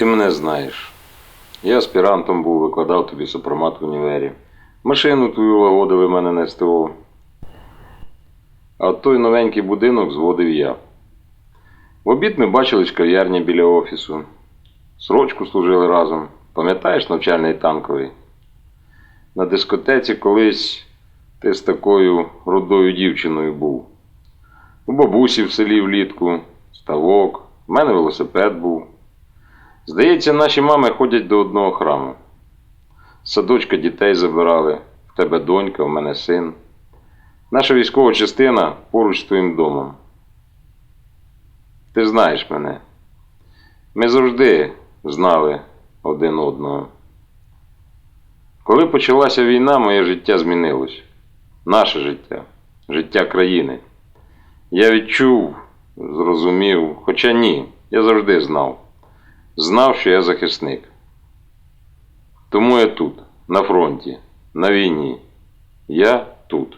Ти мене знаєш. Я аспірантом був, викладав тобі сопромат в універі. Машину твою лагодили мене на СТО. А той новенький будинок зводив я. В обід ми бачились кав'ярні біля офісу. Срочку служили разом. Пам'ятаєш навчальний танковий? На дискотеці колись ти з такою рудою дівчиною був. У бабусі в селі влітку, ставок, в мене велосипед був. Здається, наші мами ходять до одного храму. Садочка дітей забирали, в тебе донька, в мене син. Наша військова частина поруч з твоїм домом. Ти знаєш мене. Ми завжди знали один одного. Коли почалася війна, моє життя змінилось. Наше життя, життя країни. Я відчув, зрозумів, хоча ні, я завжди знав. Знав, що я захисник. Тому я тут, на фронті, на війні. Я тут.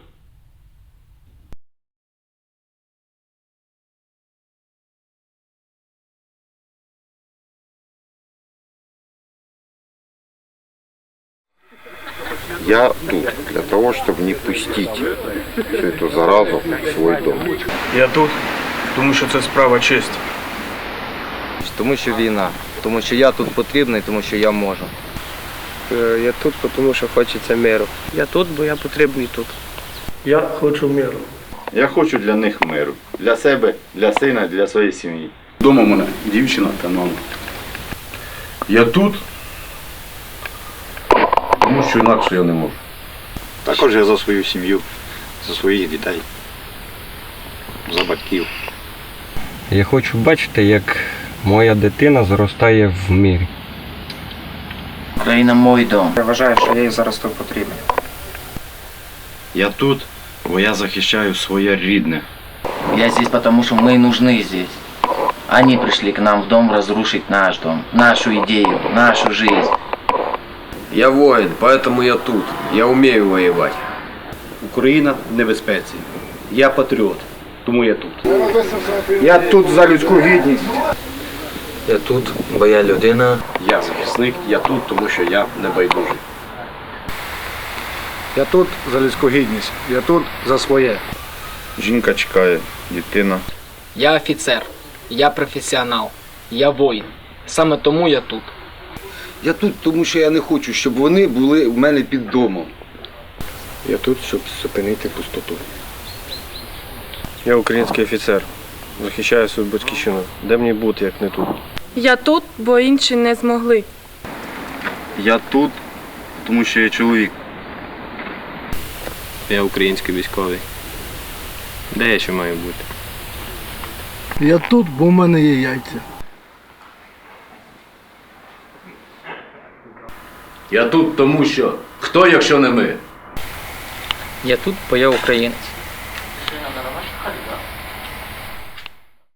Я тут для того, чтобы не пустить всю эту заразу в свой дом. Я тут, тому що це справа честі. Тому що війна, тому що я тут потрібний, тому що я можу. Е, Я тут, тому що хочеться миру. Я тут, бо я потрібний тут. Я хочу миру. Я хочу для них миру. Для себе, для сина, для своєї сім'ї. Дома в мене дівчина та мама. Я тут, тому що інакше я не можу. Також я за свою сім'ю, за своїх дітей, за батьків. Я хочу бачити, як моя дитина зростає в мирі. Україна мой дом. Я вважаю, що я їй зараз тут потрібен. Я тут, бо я захищаю своє рідне. Я здесь, потому что мы нужны здесь. Они пришли к нам в дом разрушить наш дом, нашу идею, нашу жизнь. Я воїн, поэтому я тут. Я вмію воювати. Україна в небезпеці. Я патріот, тому я тут. Я тут за людську гідність. Я тут, бо я людина. Я захисник, я тут, тому що я небайдужий. Я тут за людську гідність. Я тут за своє. Жінка чекає, дитина. Я офіцер, я професіонал, я воїн. Саме тому я тут. Я тут, тому що я не хочу, щоб вони були в мене під домом. Я тут, щоб зупинити пустоту. Я український офіцер. Захищаю свою батьківщину. Де мені бути, як не тут? Я тут, бо інші не змогли. Я тут, тому що я чоловік. Я український військовий. Де я ще маю бути? Я тут, бо в мене є яйця. Я тут, тому що хто, якщо не ми? Я тут, бо я українець.